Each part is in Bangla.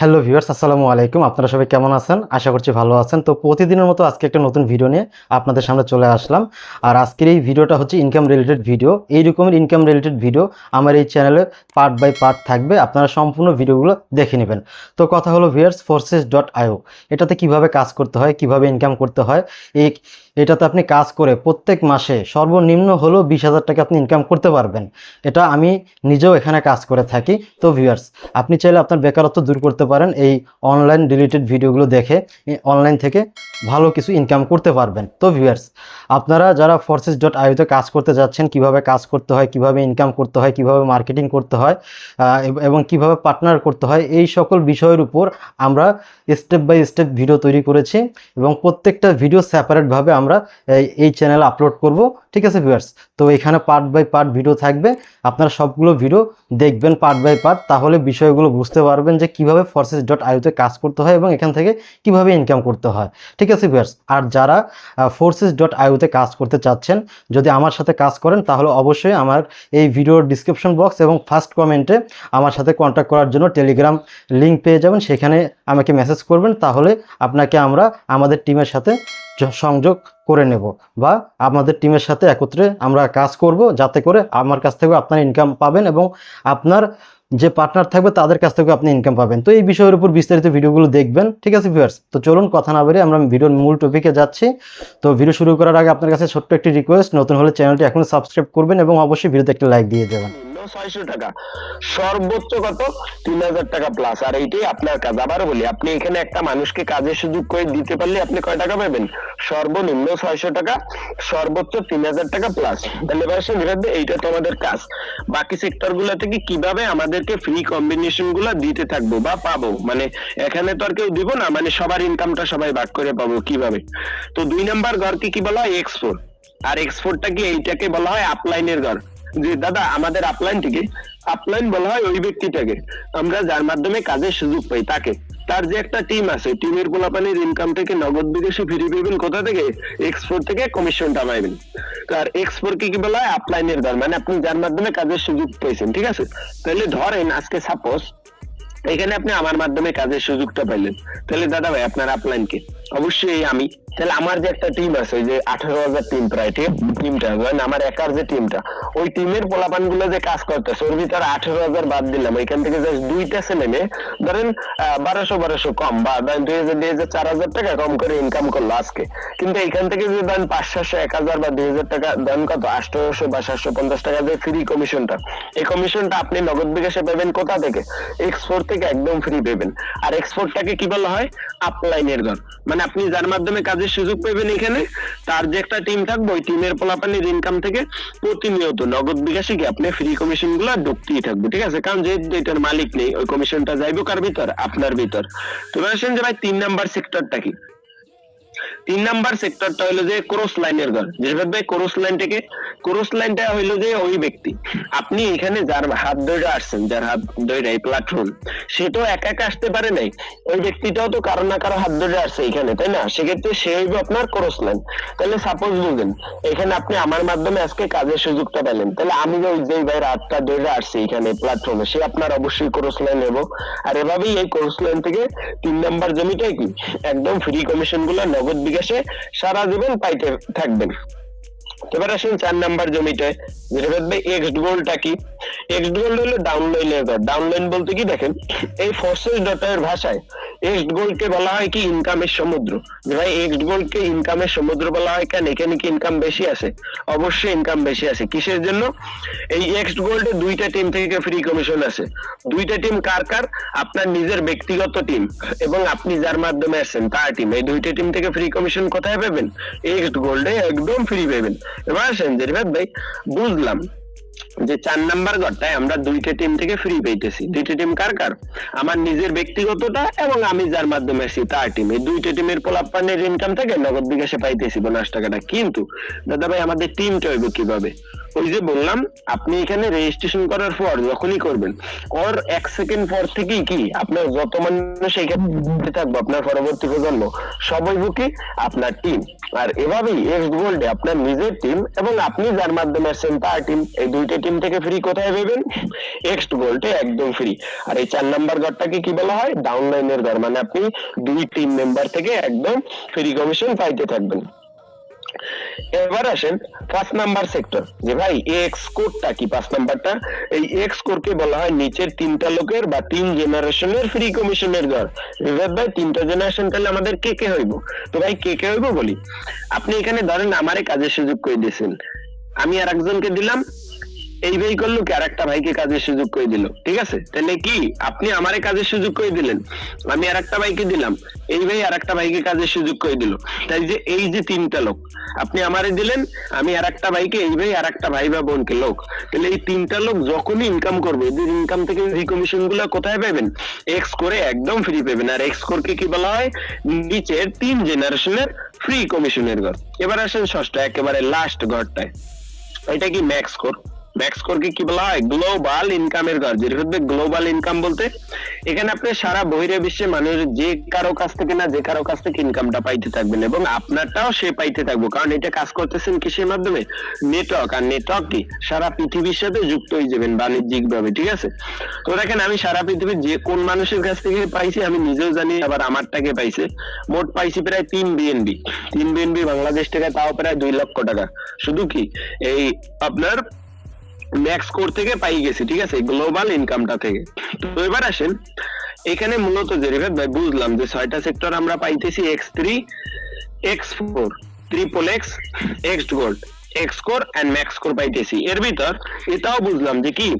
হ্যালো ভিউয়ার্স আসসালামু আলাইকুম। আপনারা সবাই কেমন আছেন? আশা করছি ভালো আছেন। তো প্রতিদিনের মতো আজকে একটা নতুন ভিডিও নিয়ে আপনাদের সামনে চলে আসলাম। আর আজকের এই ভিডিওটা হচ্ছে ইনকাম রিলেটেড ভিডিও এই রকমের ইনকাম রিলেটেড ভিডিও আমার এই চ্যানেলে পার্ট বাই পার্ট থাকবে। আপনারা সম্পূর্ণ ভিডিওগুলো দেখে নেবেন। তো কথা হলো ভিউয়ার্স ফোর্সেস ডট আইও এটাতে কীভাবে কাজ করতে হয়, কীভাবে ইনকাম করতে হয়, এই এটাতে আপনি কাজ করে প্রত্যেক মাসে সর্বনিম্ন হলেও বিশ হাজার টাকা আপনি ইনকাম করতে পারবেন। এটা আমি নিজেও এখানে কাজ করে থাকি। তো ভিউয়ার্স আপনি চাইলে আপনার বেকারত্ব দূর করতে পারেন এই অনলাইন রিলেটেড ভিডিওগুলো দেখে। অনলাইন থেকে ভালো কিছু ইনকাম করতে পারবেন। তো ভিউয়ার্স আপনারা যারা ফোর্সেস ডট আইওতে কাজ করতে যাচ্ছেন, কীভাবে কাজ করতে হয়, কীভাবে ইনকাম করতে হয়, কীভাবে মার্কেটিং করতে হয় এবং কীভাবে পার্টনার করতে হয়, এই সকল বিষয়ের উপর আমরা স্টেপ বাই স্টেপ ভিডিও তৈরি করেছি এবং প্রত্যেকটা ভিডিও সেপারেটভাবে আমরা এই এই চ্যানেলে আপলোড করব, ঠিক আছে ভিউয়ার্স তো এখানে পার্ট বাই পার্ট ভিডিও থাকবে। আপনারা সবগুলো ভিডিও দেখবেন পার্ট বাই পার্ট তাহলে বিষয়গুলো বুঝতে পারবেন যে কীভাবে ফোর্সেস ডট আইওতে কাজ করতে হয় এবং এখান থেকে কীভাবে ইনকাম করতে হয়। ঠিক আছে ভিউয়ার্স আর যারা ফোর্সেস ডট আইওতে কাজ করতে চাচ্ছেন, যদি আমার সাথে কাজ করেন, তাহলে অবশ্যই আমার এই ভিডিওর ডিসক্রিপশন বক্স এবং ফার্স্ট কমেন্টে আমার সাথে কন্ট্যাক্ট করার জন্য টেলিগ্রাম লিঙ্ক পেয়ে যাবেন। সেখানে আমাকে মেসেজ করবেন, তাহলে আপনাকে আমরা, আমাদের টিমের সাথে সংযোগ করে নেব বা আমাদের টিমের সাথে একত্রে আমরা কাজ করব যাতে করে আমার কাছ থেকে আপনার ইনকাম পাবেন এবং আপনার যে পার্টনার থাকবে তাদের কাছ থেকে আপনি ইনকাম পাবেন। তো এই বিষয়ের উপর বিস্তারিত ভিডিওগুলো দেখবেন, ঠিক আছে ভিউয়ার্স তো চলুন কথা না বেরিয়ে আমরা ভিডিওর মূল টপিকে যাচ্ছি। তো ভিডিও শুরু করার আগে আপনার কাছে ছোট্ট একটি রিকোয়েস্ট নতুন হলে চ্যানেলটি এখন সাবস্ক্রাইব করবেন এবং অবশ্যই ভিডিওতে একটি লাইক দিয়ে দেবেন। ছয়শো টাকা। সর্বোচ্চ কত? তিন হাজার টাকা প্লাস আর এইটাই আপনার কাজ। আবার বলি, আপনি এখানে একটা মানুষকে কাজের সুযোগ করে দিতে পারলে আপনি কয় টাকা পাবেন? সর্বনিম্ন ছয়শো টাকা, সর্বোচ্চ তিন হাজার টাকা প্লাস তাহলে এইটা কাজ। বাকি সেক্টরগুলো থেকে কীভাবে আমাদেরকে ফ্রি কম্বিনেশনগুলো দিতে থাকব বা পাবো? মানে এখানে তো আর কেউ দিব না মানে সবার ইনকামটা সবাই ভাগ করে পাবো কীভাবে? তো দুই নাম্বার ঘরকে কি বলা হয়? এক্সপোর্ট আর এক্সপোর্টটা কি এইটাকে বলা হয় আপলাইনের ঘর। যে, দাদা, আমাদের আপলাইন থেকে আপলাইন বলা হয় ওই ব্যক্তিটাকে। আমরা যার মাধ্যমে কাজের সুযোগ পাই, তাকে। তার যে একটা টিম আছে টিমের পোলাপানির ইনকাম থেকে নগদ বিদেশে ফিরে পেবেন কোথা থেকে? এক্সপোর্ট থেকে কমিশনটা পাইবেন। আর এক্সপোর্ট কি কি বলা হয়? আপলাইনের দর মানে আপনি যার মাধ্যমে কাজের সুযোগ পেয়েছেন ঠিক আছে? তাহলে ধরেন, আজকে সাপোজ এখানে আপনি আমার মাধ্যমে কাজের সুযোগটা পাইলেন। তাহলে দাদা ভাই, আপনার আপলাইন কে? অবশ্যই আমি। তাহলে আমার যে একটা টিম আছে, ওই যে আঠারো হাজার টিম প্রায় ঠিক টিমটা মানে আমার একার যে টিমটা ওই টিমের পোলাপানগুলো যে কাজ করতেছে, ওর ভিতরে আঠারো হাজার বাদ দিলাম এখান থেকে জাস্ট দুইটা ছেলে মেয়ে, ধরেন বারোশো বারোশো কম, বা ধরেন দুই হাজার দুই হাজার, চার হাজার টাকা কম করে ইনকাম করল আজকে। কিন্তু এখান থেকে যদি ধরেন পাঁচ সাতশো এক হাজার বা দুই হাজার টাকা দেন কত আঠারোশো বা সাতশো পঞ্চাশ টাকা যে ফ্রি কমিশনটা এই কমিশনটা আপনি নগদ বিকাশে পাবেন কোথা থেকে? এক্সপোর্ট থেকে একদম ফ্রি পাবেন। আর এক্সপোর্টটাকে কি বলা হয়? আপলাইনের ঘর মানে আপনি যার মাধ্যমে কাজের সুযোগ পাবেন এখানে, তার যে একটা টিম থাকবে, ওই টিমের পোলাপানির ইনকাম থেকে প্রতিনিয়ত নগদ বিকাশে কি আপনি ফ্রি কমিশনগুলো ঢুকতেই থাকবে, ঠিক আছে? কারণ যেহেতু এটার মালিক নেই, ওই কমিশনটা যাইবো কার ভিতর? আপনার ভিতর। তো আসেন যে ভাই, তিন নাম্বার সেক্টরটা কি? তিন নাম্বার সেক্টরটা হলো যে ক্রস লাইনের ঘর যেভাবে ক্রস লাইনটাকে ক্রস লাইনটা হইল যে ওই ব্যক্তি। আপনি এখানে যার হাত ধরে আসছেন, যার হাত ধরে এই প্ল্যাটফর্ম সে তো একা একা আসতে পারে নাই। ওই ব্যক্তিটাও তো কারও না কারও হাত ধরে আসছে এখানে, তাই না? সেক্ষেত্রে সে হইবে আপনার ক্রস লাইন তাহলে সাপোজ বুঝেন, এখানে আপনি আমার মাধ্যমে আজকে কাজের সুযোগটা পেলেন। তাহলে আমি যে ওই যে ভাই হাতটা ধরে আসছি এখানে প্ল্যাটফর্মে সে আপনার অবশ্যই ক্রস লাইন নেব। আর এভাবেই এই ক্রস লাইন থেকে তিন নাম্বার জমিটাই কি? একদম ফ্রি কমিশনগুলো নগদ বিকাশে সারা জীবন পাইতে থাকবেন। এবার আসুন চার নাম্বার জমিতে, যেটা ভাই এক্স গোলটা কি? এক্স গোল হলো ডাউনলাইনের ঘর। ডাউনলাইন বলতে কি দেখেন, এই ফোর্সেস ডটের ভাষায় এক্স গোল্ডকে বলা হয় কি ইনকামের সমুদ্র ভাই এক্স গোল্ডকে ইনকামের সমুদ্র বলা হয় কেন এখানে কি ইনকাম বেশি আছে অবশ্যই ইনকাম বেশি আছে কিসের জন্য এই এক্স গোল্ডে দুইটা টিম থেকে ফ্রি কমিশন আছে দুইটা টিম কার কার আপনার নিজের ব্যক্তিগত টিম এবং আপনি যার মাধ্যমে আসছেন তার টিম এই দুইটা টিম থেকে ফ্রি কমিশন কোথায় পাবেন এক্স গোল্ডে একদম ফ্রি পাবেন এবার আসেন যে ভাই বুঝলাম যে চার নাম্বার ঘরটায় আমরা দুইটা টিম থেকে ফ্রি পেইতেছি। দুইটা টিম কার কার? আমার নিজের ব্যক্তিগতটা এবং আমি যার মাধ্যমে আসি তার টিম এই দুইটা টিমের পোলাপানের ইনকাম থেকে নগদ বিকাশে পাইতেছি বোনাস টাকাটা। কিন্তু দাদা ভাই আমাদের টিমটা হইব কীভাবে? ওই যে বললাম, আপনি এখানে রেজিস্ট্রেশন করার পর যখনই করবেন, ওর এক সেকেন্ড পর থেকেই কি, আপনার যত মানুষ আপনার পরবর্তী প্রজন্ম, সবাই কি আপনার টিম আর এভাবেই গোল্ডে আপনার নিজের টিম এবং আপনি যার মাধ্যমে আসছেন তার টিম এই দুইটা টিম থেকে ফ্রি কোথায় পাবেন? এক্স গোল্ডে একদম ফ্রি আর এই চার নাম্বার ঘরটাকে কি বলা হয়? ডাউনলাইনের ঘর। মানে আপনি দুই টিম মেম্বার থেকে একদম ফ্রি কমিশন পাইতে থাকবেন। এবার আসেন পাঁচ নাম্বার সেক্টর যে ভাই এক্স কোডটা কি? পাঁচ নাম্বারটা এই এক্স কোরকে বলা হয় নিচের তিনটা লোকের বা তিন জেনারেশনের ফ্রি কমিশনের ঘর বিভাগ ভাই তিনটা জেনারেশন তাহলে আমাদের কে কে হইব? তো ভাই কে কে হইব বলি? আপনি এখানে ধরেন আমারে কাজের সুযোগ করে দিয়েছেন। আমি আর একজনকে দিলাম এই ভাই করল কি আরেকটা ভাইকে কাজের সুযোগ করে দিল? ঠিক আছে? তাহলে কি? আপনি আমারে কাজের সুযোগ করে দিলেন। আমি আরেকটা ভাইকে দিলাম। এই ভাই আরেকটা ভাইকে কাজের সুযোগ করে দিল। তাই যে এই যে তিনটা লোক, আপনি আমারে দিলেন, আমি আরেকটা ভাইকে, এই ভাই আরেকটা ভাই বা বোনকে লোক। তাহলে এই তিনটা লোক যখনই ইনকাম করবে, এদের ইনকাম থেকে ফ্রি কমিশনগুলো কোথায় পাবেন? এক্স করে একদম ফ্রি পাবেন। আর এক্স কোরকে কি বলা হয়? নিচের তিন জেনারেশনের ফ্রি কমিশনের ঘর। এবার আসেন ষষ্ঠ, একেবারে লাস্ট ঘরটায়। এটা কি ম্যাক্স কোর ম্যাক্স কোরকে কি বলা হয়? গ্লোবাল ইনকামের ঘর যেটা হচ্ছে গ্লোবাল ইনকাম বলতে, এখানে আপনি সারা বহিরে মানুষ যে কারও কাছ থেকে না যে কারও কাছ থেকে ইনকামটা পাইতে থাকবেন এবং আপনারটাও সে পাইতে থাকব। কারণ এটা কাজ করতেছেন কিসের মাধ্যমে? নেটওয়ার্ক আর নেটওয়ার্ক কি? সারা পৃথিবীর সাথে যুক্ত হয়ে যাবেন বাণিজ্যিক ভাবে ঠিক আছে? তো দেখেন, আমি সারা পৃথিবীর যে কোন মানুষের কাছ থেকে পাইছি, আমি নিজেও জানি, আবার আমারটাকে পাইছে। মোট পাইছি প্রায় তিন বিএনবি তিন বিএনবি বাংলাদেশ থেকে তাও প্রায় দুই লক্ষ টাকা। শুধু কি? এই আপনার ম্যাক্স কোর থেকে পাই গেছি, ঠিক আছে? গ্লোবাল ইনকামটা থেকে। তো এবার আসেন, এখানে মূলত যে রেভাত ভাই, বুঝলাম যে ছয়টা সেক্টর আমরা পাইতেছি X three X four triple X X gold X core and max core পাইতেছি। এর ভিতর এটাও বুঝলাম যে কি?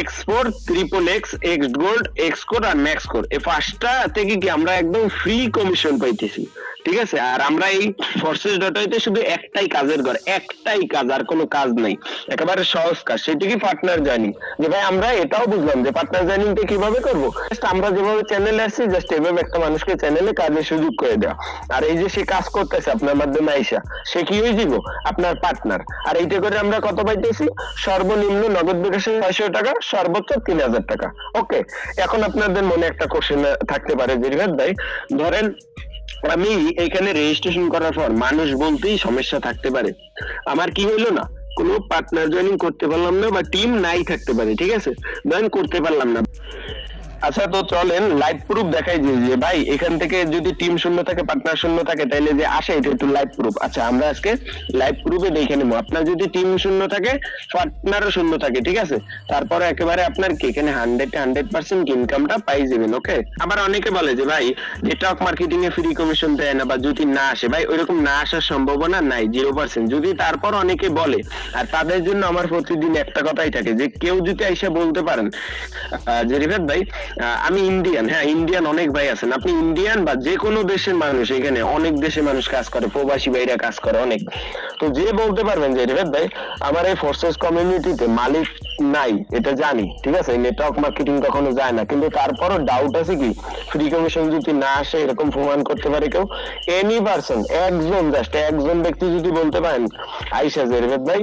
X four triple X X gold X core আর ম্যাক্স কোর এই পাঁচটা থেকে কি আমরা একদম ফ্রি কমিশন পাইতেছি। ঠিক আছে? আর আমরা এই ফোর্সেস ডটাইতে শুধু একটাই কাজের ঘর, একটাই কাজ, আর কোনো কাজ নাই। একেবারে সহজ কাজ সেটা কি পার্টনার জার্নি যে ভাই, আমরা এটাও বুঝলাম যে পার্টনার জার্নিটা কীভাবে করব? জাস্ট আমরা যেভাবে চ্যানেলে আসছি জাস্ট এভাবে একটা মানুষকে চ্যানেলে কাজের সুযোগ করে দেওয়া। আর এই যে সে কাজ করতেছে আপনার মাধ্যমে আইসা, সে কি হয়ে যাব আপনার পার্টনার আর এইটা করে আমরা কত পাইতেছি? সর্বনিম্ন নগদ বিকাশে ছয়শো টাকা, সর্বোচ্চ তিন হাজার টাকা। ওকে এখন আপনাদের মনে একটা কোশ্চেন থাকতে পারে যে রিভাত ভাই। ধরেন আমি এখানে রেজিস্ট্রেশন করার পর মানুষ বলতেই সমস্যা থাকতে পারে। আমার কি হইল না? কোনো পার্টনার জয়েনিং করতে পারলাম না বা টিম নাই থাকতে পারে, ঠিক আছে? জয়েন করতে পারলাম না। আচ্ছা তো চলেন লাইভ প্রুফ দেখাই যে যে ভাই, এখান থেকে যদি টিম শূন্য থাকে পার্টনার শূন্য থাকে তাহলে যে আসে, এটা একটু লাইভ প্রুফ আচ্ছা আমরা আজকে লাইভ প্রুফে দেখে নেব। আপনার যদি টিম শূন্য থাকে পার্টনারও শূন্য থাকে, ঠিক আছে? তারপরে একেবারে আপনার কি, এখানে হান্ড্রেড হান্ড্রেড পার্সেন্ট ইনকামটা পাই যাবেন ওকে আবার অনেকে বলে যে, ভাই নেটওয়ার্ক মার্কেটিং এ ফ্রি কমিশন দেয় না বা যদি না আসে, ভাই, ওইরকম না আসার সম্ভাবনা নাই জিরো পার্সেন্ট যদি তারপর অনেকে বলে, আর তাদের জন্য আমার প্রতিদিন একটা কথাই থাকে, যে কেউ যদি এসে বলতে পারেন যে রিফাত ভাই আমি ইন্ডিয়ান হ্যাঁ ইন্ডিয়ান অনেক ভাই আছেন। আপনি ইন্ডিয়ান বা যে কোনো দেশের মানুষ, এখানে অনেক দেশের মানুষ কাজ করে, প্রবাসী ভাইরা কাজ করে অনেক। তো যে বলতে পারবেন যে রিফাত ভাই, আমার এই ফোর্সেস কমিউনিটিতে মালিক নাই, এটা জানি, ঠিক আছে? নেটওয়ার্ক মার্কেটিং কখনো যায় না। কিন্তু তারপরও ডাউট আছে কি? ফ্রি কমিশন যদি না আসে, এরকম প্রমাণ করতে পারে কেউ? এনি পার্সন একজন জাস্ট একজন ব্যক্তি যদি বলতে পারেন আইসা জেরবেদ ভাই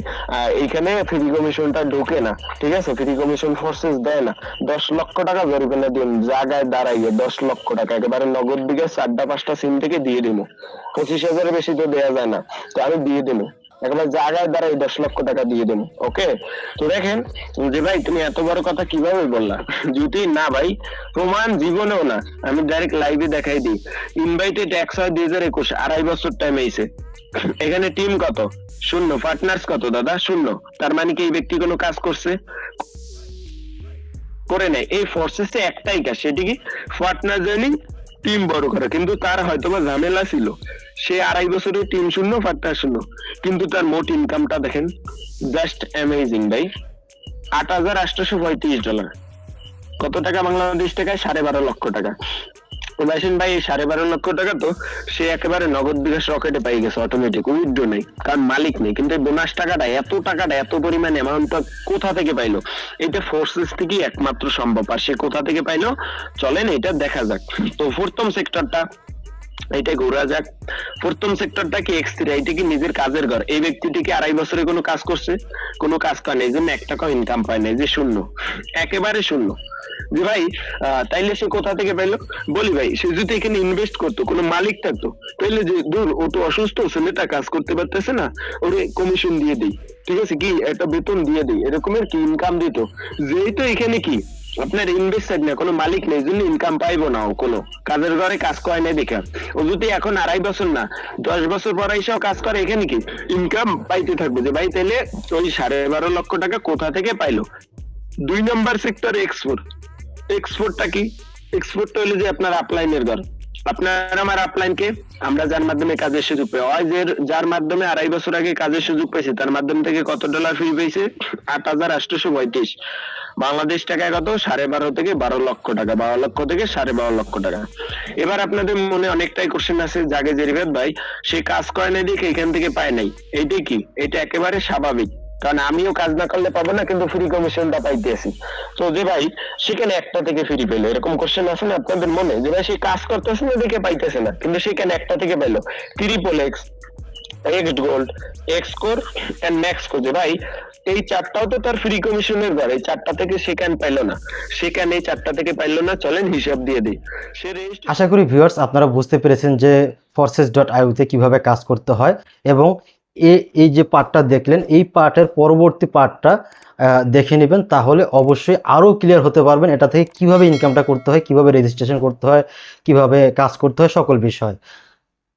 এইখানে ফ্রি কমিশনটা ঢোকে না, ঠিক আছে? ফ্রি কমিশন ফোর্সেস দেয় না। দশ লক্ষ টাকা জরিমানা দিন, জায়গায় দাঁড়াইয়ে দশ লক্ষ টাকা, একেবারে নগদ দিকে চারটা, পাঁচটা সিম থেকে দিয়ে দিব পঁচিশ হাজারের বেশি তো দেওয়া যায় না। তো আমি দিয়ে দেবো একেবারে জায়গায় দাঁড়াই দশ লক্ষ টাকা দিয়ে দেবো ওকে তো দেখেন, যে ভাই তুমি এত বড় কথা কীভাবে বললা? যদি না ভাই, প্রমাণ জীবনেও না, আমি ডাইরেক্ট লাইভে দেখাই দিই। ইনভাইটেড একশো দুই হাজার একুশ, আড়াই বছর টাইম এইছে এখানে টিম কত? শূন্য। পার্টনার্স কত দাদা? শূন্য। তার মানে কি এই ব্যক্তি কোনো কাজ করছে? করে নেয়। এই ফোর্সেসে একটাই কাজ, সেটি কি? পার্টনার জয়েনিং টিম বড় করা। কিন্তু তার হয়তো বা ঝামেলা ছিল। সে আড়াই বছরে টিম শূন্য ফাটটা শূন্য। কিন্তু তার মোট ইনকামটা দেখেন জাস্ট অ্যামেজিং ভাই। আট হাজার আটশোশো পঁয়ত্রিশ ডলার কত টাকা বাংলাদেশ টাকায়? সাড়ে বারো লক্ষ টাকা। উদাসীন ভাই, সাড়ে বারো লক্ষ টাকা তো, সে একেবারে নগদ বিকাশ রকেটে পাই গেছে অটোমেটিক উইথড্র নেই, কারণ মালিক নেই। কিন্তু বোনাস টাকাটা, এত টাকাটা, এত পরিমাণ অ্যামাউন্টটা কোথা থেকে পাইলো? এটা ফোর্সেস থেকেই একমাত্র সম্ভব, আর সে কোথা থেকে পাইলো? চলেন এটা দেখা যাক। তো প্রথম সেক্টরটা এটা ঘোরা যাক। প্রথম সেক্টরটা কি এক্স থ্রি এটা কি নিজের কাজের ঘর? এই ব্যক্তিটি কি আড়াই বছরে কোনো কাজ করছে? কোনো কাজ করে না এই এক টাকাও ইনকাম পায় না যে শূন্য, একেবারে শূন্য। যে ভাই তাইলে সে কোথা থেকে পাইলো? বলি ভাই, সে যদি এখানে ইনভেস্ট করতো, কোনো মালিক থাকতো, তাইলে যে দূর ও তো অসুস্থ ছেলেটা কাজ করতে পারতেছে না, ওরে কমিশন দিয়ে দেই। ঠিক আছে কি? একটা বেতন দিয়ে দেই। এরকমের কি ইনকাম দিত? যেহেতু এখানে কি? আপনার ইনভেস্টার না কোনো মালিক নেই জন্য ইনকাম পাইবো না কোনো। কাজের ঘরে কাজ করে না দেখা। ও যদি এখন আড়াই বছর না, দশ বছর পরে এসেও কাজ করে, এখানে কি ইনকাম পাইতে থাকবে? যে ভাই তাহলে ওই সাড়ে বারো লক্ষ টাকা কোথা থেকে পাইলো? দুই নম্বর সেক্টর এক্সপোর্ট এক্সপোর্টটা কি? এক্সপোর্টটা হলো যে আপনার আপলাইনের ঘর। আপনার আমার আমরা যার মাধ্যমে কাজের সুযোগ পাই। যার মাধ্যমে আড়াই বছর আগে কাজের সুযোগ পেয়েছে তার মাধ্যম থেকে কত ডলার ফি পেয়েছে আট হাজার পঁয়ত্রিশ। বাংলাদেশ টাকায় কত? সাড়ে বারো থেকে বারো লক্ষ টাকা। বারো লক্ষ থেকে সাড়ে বারো লক্ষ টাকা। এবার আপনাদের মনে অনেকটাই কোশ্চেন আছে জাগে জেরিবেদ ভাই। সে কাজ করে দেখে এখান থেকে পায় নাই। এইটাই কি? এটা একেবারে স্বাভাবিক। কারণ আমিও কাজ না করলে পাবো না, কিন্তু ফ্রি কমিশনটা পাইতেছি। তো যে ভাই, সেখানে একটা থেকে ফ্রি পেল। এরকম কোশ্চেন আছে না আপনাদের মনে? যে ভাই সে কাজ করতেছে না, দেখে পাইতেছে না। কিন্তু সেখানে একটা থেকে পেল। Triple X X gold X core and max ভাই, এই চারটাও তো তার ফ্রি কমিশনের ঘর। চারটা থেকে সেখানে পাইলো না। সেখানে এই চারটা থেকে পাইলো না। চলেন হিসাব দিয়ে দিই। আশা করি ভিউয়ার্স আপনারা বুঝতে পেরেছেন যে ফরসেস ডট আইউতে কীভাবে কাজ করতে হয় এবং এই যে পার্টটা দেখলেন, এই পার্টের পরবর্তী পার্টটা দেখে নেবেন, তাহলে অবশ্যই আরও ক্লিয়ার হতে পারবেন এটা থেকে কীভাবে ইনকামটা করতে হয়, কীভাবে রেজিস্ট্রেশন করতে হয়, কীভাবে কাজ করতে হয়, সকল বিষয়।